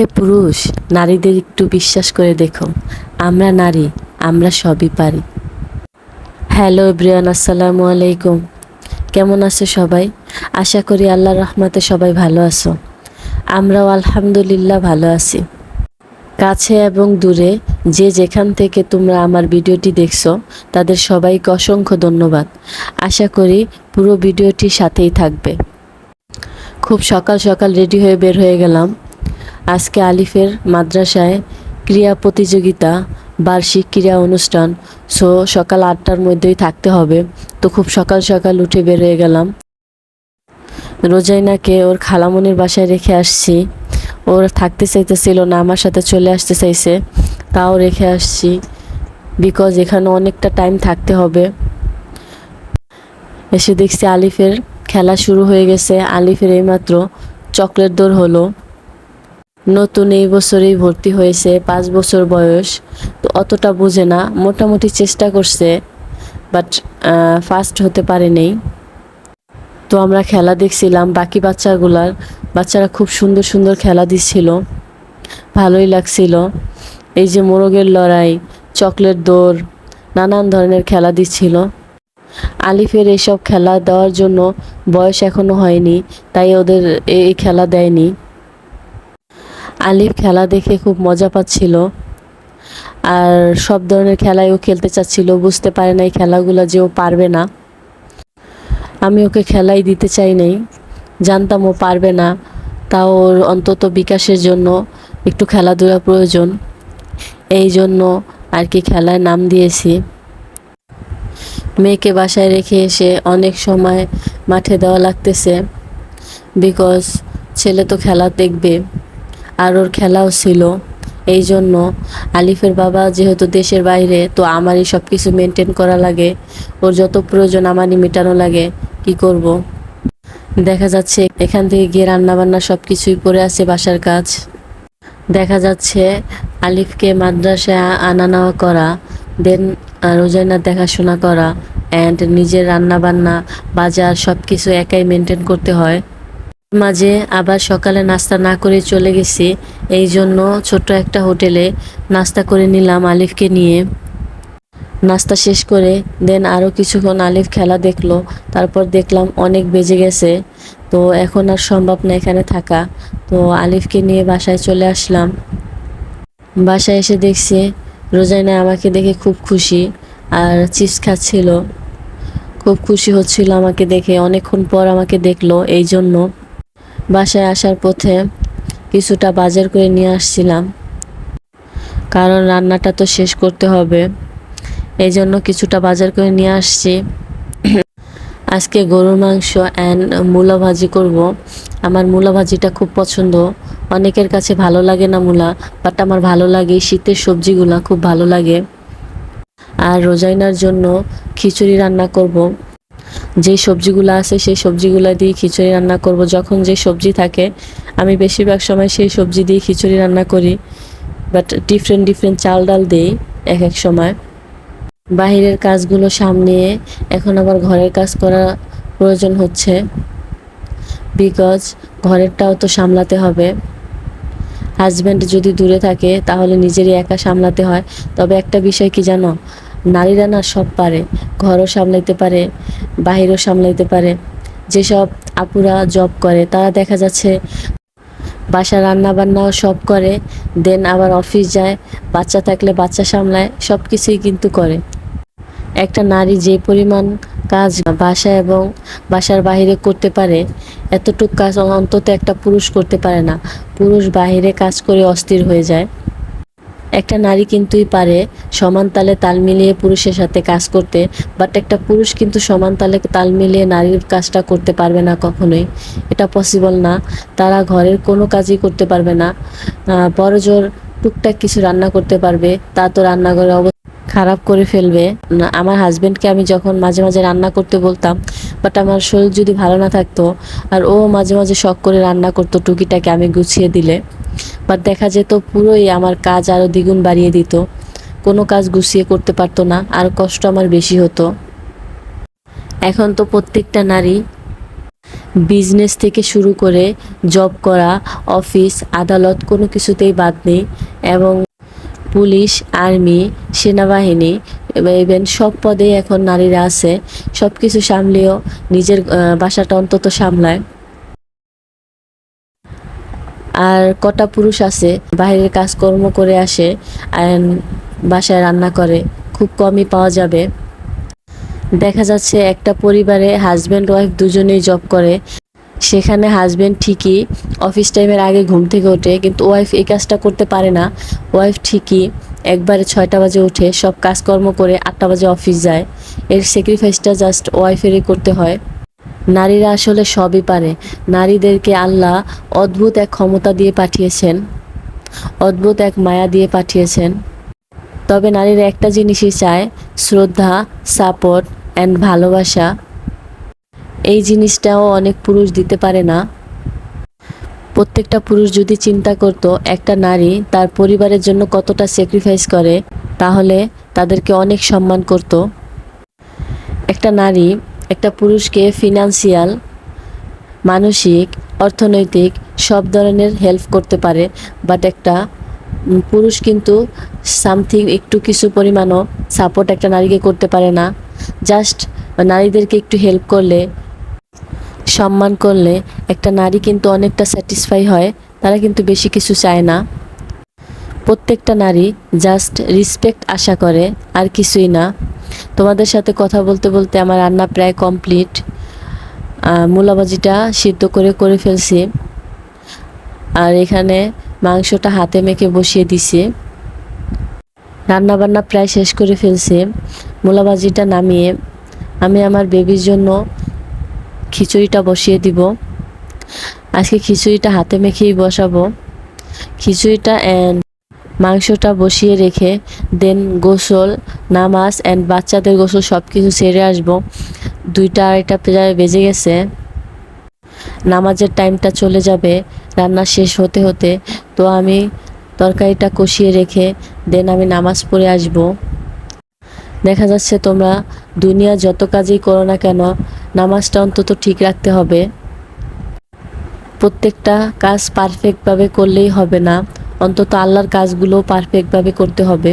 হে পুরুষ, নারীদের একটু বিশ্বাস করে দেখো। আমরা নারী, আমরা সবই পারি। হ্যালো ব্রিয়ান আসসালামু আলাইকুম। কেমন আছো সবাই? আশা করি আল্লাহর রহমতে সবাই ভালো আছো। আমরাও আলহামদুলিল্লাহ ভালো আছি। কাছে এবং দূরে যে যেখান থেকে তোমরা আমার ভিডিওটি দেখছ, তাদের সবাইকে অসংখ্য ধন্যবাদ। আশা করি পুরো ভিডিওটির সাথেই থাকবে। খুব সকাল সকাল রেডি হয়ে বের হয়ে গেলাম। আজকে আলিফের মাদ্রাসায় ক্রীড়া প্রতিযোগিতা, বার্ষিক ক্রীড়া অনুষ্ঠান, সো সকাল আটটার মধ্যেই থাকতে হবে। তো খুব সকাল সকাল উঠে বের হয়ে গেলাম। রোজাইনাকে ওর খালামনির বাসায় রেখে আসছি। ওর থাকতে চাইতেছিল না, আমার সাথে চলে আসতে চাইছে, তাও রেখে আসছি। বিকজ এখানে অনেকটা টাইম থাকতে হবে। এসে দেখছি আলিফের খেলা শুরু হয়ে গেছে। আলিফের এইমাত্র চকলেট দৌড় হলো। নতুন এই বছরেই ভর্তি হয়েছে পাঁচ বছর বয়স, তো অতটা বোঝে না, মোটামুটি চেষ্টা করছে বাট ফার্স্ট হতে পারেনি তো আমরা খেলা দেখছিলাম, বাকি বাচ্চাগুলার, বাচ্চারা খুব সুন্দর সুন্দর খেলা দিচ্ছিল, ভালোই লাগছিল। এই যে মোরগের লড়াই, চকলেট দৌড়, নানান ধরনের খেলা দিচ্ছিল। আলিফের এইসব খেলা দেওয়ার জন্য বয়স এখনও হয়নি, তাই ওদের এই খেলা দেয়নি। আলিফ খেলা দেখে খুব মজা পাচ্ছিল। আর সব ধরনের খেলাই ও খেলতে চাচ্ছিল, বুঝতে পারে না এই খেলাগুলো যে ও পারবে না। আমি ওকে খেলাই দিতে চাই নাই। জানতাম ও পারবে না, তাও ওর অন্তত বিকাশের জন্য একটু খেলাধুলা প্রয়োজন। এই জন্য আর কি খেলায় নাম দিয়েছি। মেয়েকে বাসায় রেখে এসে অনেক সময় মাঠে দেওয়া লাগতেছে। বিকজ ছেলে তো খেলা দেখবে। আর ওর খেলাও ছিল। এই জন্য আলিফের বাবা যেহেতু দেশের বাইরে, তো আমারই সব কিছু মেনটেন করা লাগে। ওর যত প্রয়োজন আমারই মেটানো লাগে। কি করব। দেখা যাচ্ছে এখান থেকে গিয়ে রান্নাবান্না সব কিছুই পড়ে আছে বাসার কাজ। দেখা যাচ্ছে আলিফকে মাদ্রাসায় আনা নেওয়া করা, দেন রোজাইনার দেখাশোনা করা অ্যান্ড নিজের রান্নাবান্না, বাজার সব কিছু একাই মেনটেন করতে হয়। মাঝে আবার সকালে নাস্তা না করে চলে গেছি, এই জন্য ছোট্ট একটা হোটেলে নাস্তা করে নিলাম আলিফকে নিয়ে। নাস্তা শেষ করে দেন আরও কিছুক্ষণ আলিফ খেলা দেখল, তারপর দেখলাম অনেক বেজে গেছে, তো এখন আর সম্ভব না এখানে থাকা, তো আলিফকে নিয়ে বাসায় চলে আসলাম। বাসায় এসে দেখছি রোজাইনা আমাকে দেখে খুব খুশি আর চিপস খাচ্ছিল। খুব খুশি হচ্ছিল আমাকে দেখে, অনেকক্ষণ পর আমাকে দেখল, এই জন্য বাসায় আসার পথে কিছুটা বাজার করে নিয়ে আসছিলাম। কারণ রান্নাটা তো শেষ করতে হবে। এই জন্য কিছুটা বাজার করে নিয়ে আসছি। আজকে গরুর মাংস অ্যান্ড মূলা ভাজি করব। আমার মূলা ভাজিটা খুব পছন্দ। অনেকের কাছে ভালো লাগে না মূলা বাট আমার ভালো লাগে শীতের সবজিগুলা, খুব ভালো লাগে। আর রোজাইনার জন্য খিচুড়ি রান্না করব। যে সবজিগুলো আছে সেই সবজিগুলো দিয়ে খিচুড়ি রান্না করব। যখন যে সবজি থাকে, আমি বেশিরভাগ সময় সেই সবজি দিয়ে খিচুড়ি রান্না করি। বাট ডিফারেন্ট ডিফারেন্ট চাল ডাল দিই এক এক সময়। বাহিরের কাজগুলো সামনে এখন আবার ঘরের কাজ করা প্রয়োজন হচ্ছে। বিকজ ঘরেরটাও তো সামলাতে হবে। হাজব্যান্ড যদি দূরে থাকে, তাহলে নিজেরই একা সামলাতে হয়। তবে একটা বিষয় কি জানো? নারীরা না সব পারে, ঘরও সামলাইতে পারে, বাহিরও সামলাইতে পারে। যেসব আপুরা জব করে, তারা দেখা যাচ্ছে বাসা রান্না বান্নাও সব করে দেন আবার অফিস যায়, বাচ্চা থাকলে বাচ্চা সামলায় সব কিছুই কিন্তু করে। একটা নারী যে পরিমাণ কাজ বাসা এবং বাসার বাহিরে করতে পারে, এতটুকু কাজ অন্তত একটা পুরুষ করতে পারে না। পুরুষ বাহিরে কাজ করে অস্থির হয়ে যায়। একটা নারী কিন্তুই পারে সমান তালে তাল মিলিয়ে পুরুষের সাথে কাজ করতে বাট একটা পুরুষ কিন্তু সমান তালে তাল মিলিয়ে নারীর কাজটা করতে পারবে না কখনোই। এটা পসিবল না। তারা ঘরের কোনো কাজই করতে পারবে না। বড় জোর টুকটাক কিছু রান্না করতে পারবে, তা তো রান্নাঘরে অবস্থা খারাপ করে ফেলবে। আমার হাজব্যান্ডকে আমি যখন মাঝে মাঝে রান্না করতে বলতাম বাট আমার শরীর যদি ভালো না থাকতো, আর ও মাঝে মাঝে শখ করে রান্না করতো টুকিটাকে, আমি গুছিয়ে দিলে। বাট দেখা যেত পুরোই আমার কাজ আরও দ্বিগুণ বাড়িয়ে দিত। কোনো কাজ গুছিয়ে করতে পারতো না, আর কষ্ট আমার বেশি হতো। এখন তো প্রত্যেকটা নারী বিজনেস থেকে শুরু করে জব করা অফিস আদালত কোনো কিছুতেই বাদ নেই এবং পুলিশ আর্মি সেনাবাহিনী ইভেন সব পদেই এখন নারীরা আছে। সব কিছু সামলেও নিজের বাসাটা অন্তত সামলায়। আর কটা পুরুষ আছে, বাইরের কাজকর্ম করে আসে বাসায় রান্না করে, খুব কমই পাওয়া যাবে। দেখা যাচ্ছে একটা পরিবারে হাজব্যান্ড ওয়াইফ দুজনেই জব করে। সেখানে হাজব্যান্ড ঠিকই অফিস টাইমের আগে ঘুম থেকে ওঠে, কিন্তু ওয়াইফ এই কাজটা করতে পারে না। ওয়াইফ ঠিকই একবারে ছয়টা বাজে উঠে, সব কাজকর্ম করে আটটা বাজে অফিস যায়। এর স্যাক্রিফাইসটা জাস্ট ওয়াইফেরই করতে হয়। নারীরা আসলে সবই পারে। নারীদেরকে আল্লাহ অদ্ভুত এক ক্ষমতা দিয়ে পাঠিয়েছেন, অদ্ভুত এক মায়া দিয়ে পাঠিয়েছেন। তবে নারীরা একটা জিনিসই চায়, শ্রদ্ধা, সাপোর্ট অ্যান্ড ভালোবাসা। এই জিনিসটাও অনেক পুরুষ দিতে পারে না। প্রত্যেকটা পুরুষ যদি চিন্তা করত একটা নারী তার পরিবারের জন্য কতটা স্যাক্রিফাইস করে, তাহলে তাদেরকে অনেক সম্মান করত। একটা নারী একটা পুরুষকে ফিনান্সিয়াল মানসিক, অর্থনৈতিক সব ধরনের হেল্প করতে পারে বাট একটা পুরুষ কিন্তু সামথিং একটু কিছু পরিমাণও সাপোর্ট একটা নারীকে করতে পারে না। জাস্ট নারীদেরকে একটু হেল্প করলে, সম্মান করলে একটা নারী কিন্তু অনেকটা স্যাটিসফাই হয়, তারা কিন্তু বেশি কিছু চায় না। প্রত্যেকটা নারী জাস্ট রিসপেক্ট আশা করে, আর কিছুই না। তোমাদের সাথে কথা বলতে বলতে আমার রান্না প্রায় কমপ্লিট। মূলাবাজিটা সিদ্ধ করে করে ফেলছি। আর এখানে মাংসটা হাতে মেখে বসিয়ে দিছি। রান্না বান্না প্রায় শেষ করে ফেলছি। মূলাবাজিটা নামিয়ে আমি আমার বেবির জন্য খিচুড়িটা বসিয়ে দিব। আজকে খিচুড়িটা হাতে মেখেই বসাবো। খিচুড়িটা অ্যান্ড মাংসটা বসিয়ে রেখে দেন গোসল। নামাজ অ্যান্ড বাচ্চাদের গোসল সব কিছু সেরে আসব। দুইটা আড়াইটা প্রায় বেজে গেছে। নামাজের টাইমটা চলে যাবে, রান্না শেষ হতে হতে। তো আমি তরকারিটা কষিয়ে রেখে দেন আমি নামাজ পড়ে আসব। দেখা যাচ্ছে তোমরা দুনিয়া যত কাজই করো না কেন, নামাজটা অন্তত ঠিক রাখতে হবে। প্রত্যেকটা কাজ পারফেক্টভাবে করলেই হবে না। অন্তত আল্লাহর কাজগুলো পারফেক্টভাবে করতে হবে।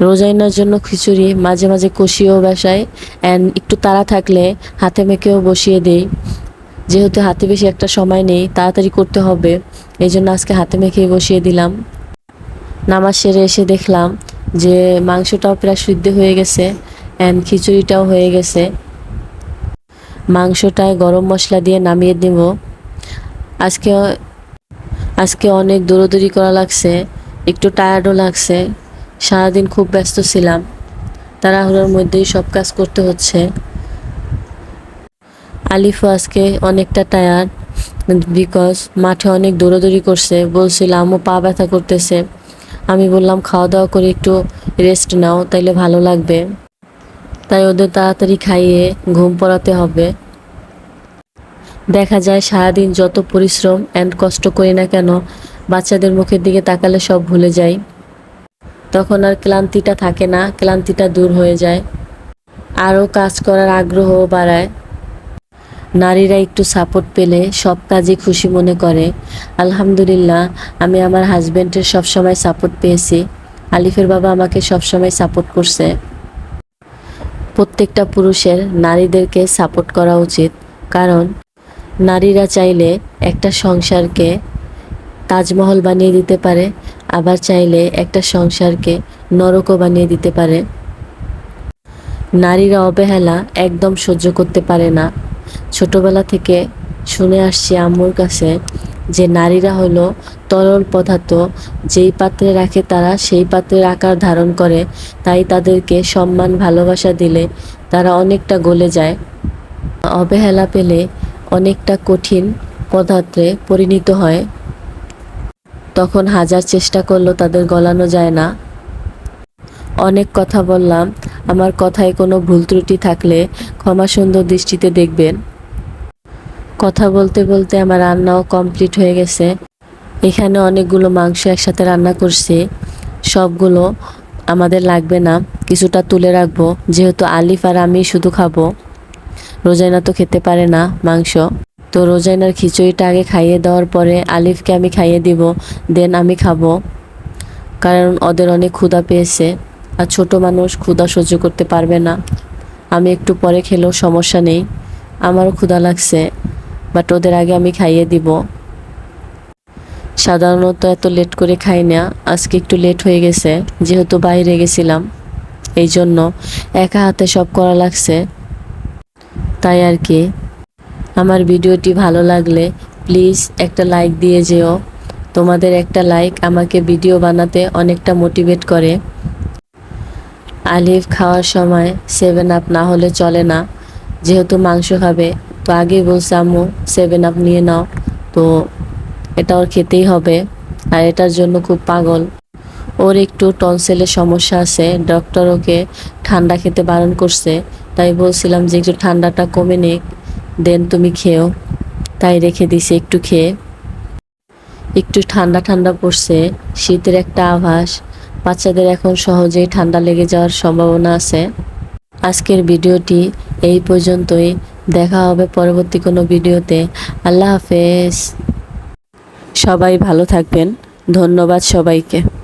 রোজাইনার জন্য খিচুড়ি, মাঝে মাঝে কষিয়েও বসাই অ্যান্ড একটু তাড়া থাকলে হাতে মেখেও বসিয়ে দেই। যেহেতু হাতে বেশি একটা সময় নেই, তাড়াতাড়ি করতে হবে এই জন্য আজকে হাতে মেখেই বসিয়ে দিলাম। নামাজ সেরে এসে দেখলাম যে মাংসটাও প্রায় সিদ্ধ হয়ে গেছে অ্যান্ড খিচুড়িটাও হয়ে গেছে। মাংসটায় গরম মশলা দিয়ে নামিয়ে দেব। আজকে আজকে অনেক দৌড়দৌড়ি করা লাগছে, একটু টায়ার্ডও লাগছে। সারাদিন খুব ব্যস্ত ছিলাম। তাড়াহুড়োর মধ্যেই সব কাজ করতে হচ্ছে। আলিফও আজকে অনেকটা টায়ার্ড বিকজ মাঠে অনেক দৌড়াদৌড়ি করছে। বলছিল, আম্মু, পা ব্যথা করতেছে। আমি বললাম, খাওয়া দাওয়া করে একটু রেস্ট নাও, তাইলে ভালো লাগবে। তাই ওদের তাড়াতাড়ি খাইয়ে ঘুম পড়াতে হবে। দেখা যায়, সারাদিন যত পরিশ্রম অ্যান্ড কষ্ট করি না কেন, বাচ্চাদের মুখের দিকে তাকালে সব ভুলে যাই। তখন আর ক্লান্তিটা থাকে না, ক্লান্তিটা দূর হয়ে যায়। আরও কাজ করার আগ্রহও বাড়ায়। নারীরা একটু সাপোর্ট পেলে সব কাজে খুশি মনে করে। আলহামদুলিল্লাহ, আমি আমার হাজব্যান্ডের সবসময় সাপোর্ট পেয়েছি। আলিফের বাবা আমাকে সবসময় সাপোর্ট করছে। প্রত্যেকটা পুরুষের নারীদেরকে সাপোর্ট করা উচিত। কারণ, নারীরা চাইলে একটা সংসারকে তাজমহল বানিয়ে দিতে পারে আবার চাইলে একটা সংসারকে নরকও বানিয়ে দিতে পারে। নারীরা অবহেলা একদম সহ্য করতে পারে না। ছোটবেলা থেকে শুনে আসছি আম্মুর কাছে যে নারীরা হলো তরল পদার্থ, যেই পাত্রে রাখে তারা সেই পাত্রের আকার ধারণ করে, তাই তাদেরকে সম্মান, ভালোবাসা দিলে তারা অনেকটা গলে যায়। অবহেলা পেলে অনেকটা কঠিন পদার্থে পরিণত হয়। তখন হাজার চেষ্টা করলেও তাদের গলানো যায় না। অনেক কথা বললাম, আমার কথায় কোনো ভুল ত্রুটি থাকলে ক্ষমা সুন্দর দৃষ্টিতে দেখবেন। কথা বলতে বলতে আমার রান্নাও কমপ্লিট হয়ে গেছে। এখানে অনেকগুলো মাংস একসাথে রান্না করছি। সবগুলো আমাদের লাগবে না, কিছুটা তুলে রাখব, যেহেতু আলিফ আর আমি শুধু খাব। রোজাইনা তো খেতে পারে না মাংস। তো রোজাইনার খিচুড়িটা আগে খাইয়ে দেওয়ার পরে আলিফকে আমি খাইয়ে দিব, দেন আমি খাব। কারণ ওদের অনেক ক্ষুধা পেয়েছে আর ছোট মানুষ ক্ষুধা সহ্য করতে পারবে না। আমি একটু পরে খেলেও সমস্যা নেই, আমারও ক্ষুধা লাগছে বাট ওদের আগে আমি খাইয়ে দিব। সাধারণত এত লেট করে খাই না, আজকে একটু লেট হয়ে গেছে, যেহেতু বাইরে গেছিলাম এই জন্য একা হাতে সব করা লাগছে। তাই আর কি। আমার ভিডিওটি ভালো লাগলে প্লিজ একটা লাইক দিয়ে যেও। তোমাদের একটা লাইক আমাকে ভিডিও বানাতে অনেকটা মোটিভেট করে। আলিফ খাওয়ার সময় সেভেন আপ না হলে চলে না। যেহেতু মাংস খাবে, তো আগেই বলছে, আম্মু সেভেন আপ নিয়ে নাও। তো এটা ওর খেতেই হবে। আর এটার জন্য খুব পাগল। ওর একটু টনসেলের সমস্যা আছে। ডক্টর ওকে ঠান্ডা খেতে বারণ করছে। তাই বলছিলাম যে একটু ঠান্ডাটা কমে নেক। দেন তুমি খেও। তাই রেখে দিছে একটু খেয়ে। একটু ঠান্ডা ঠান্ডা পড়ছে, শীতের একটা আভাস। বাচ্চাদের এখন সহজেই ঠান্ডা লেগে যাওয়ার সম্ভাবনা আছে। আজকের ভিডিওটি এই পর্যন্তই। দেখা হবে পরবর্তী কোনো ভিডিওতে। আল্লাহ হাফেজ। সবাই ভালো থাকবেন। ধন্যবাদ সবাইকে।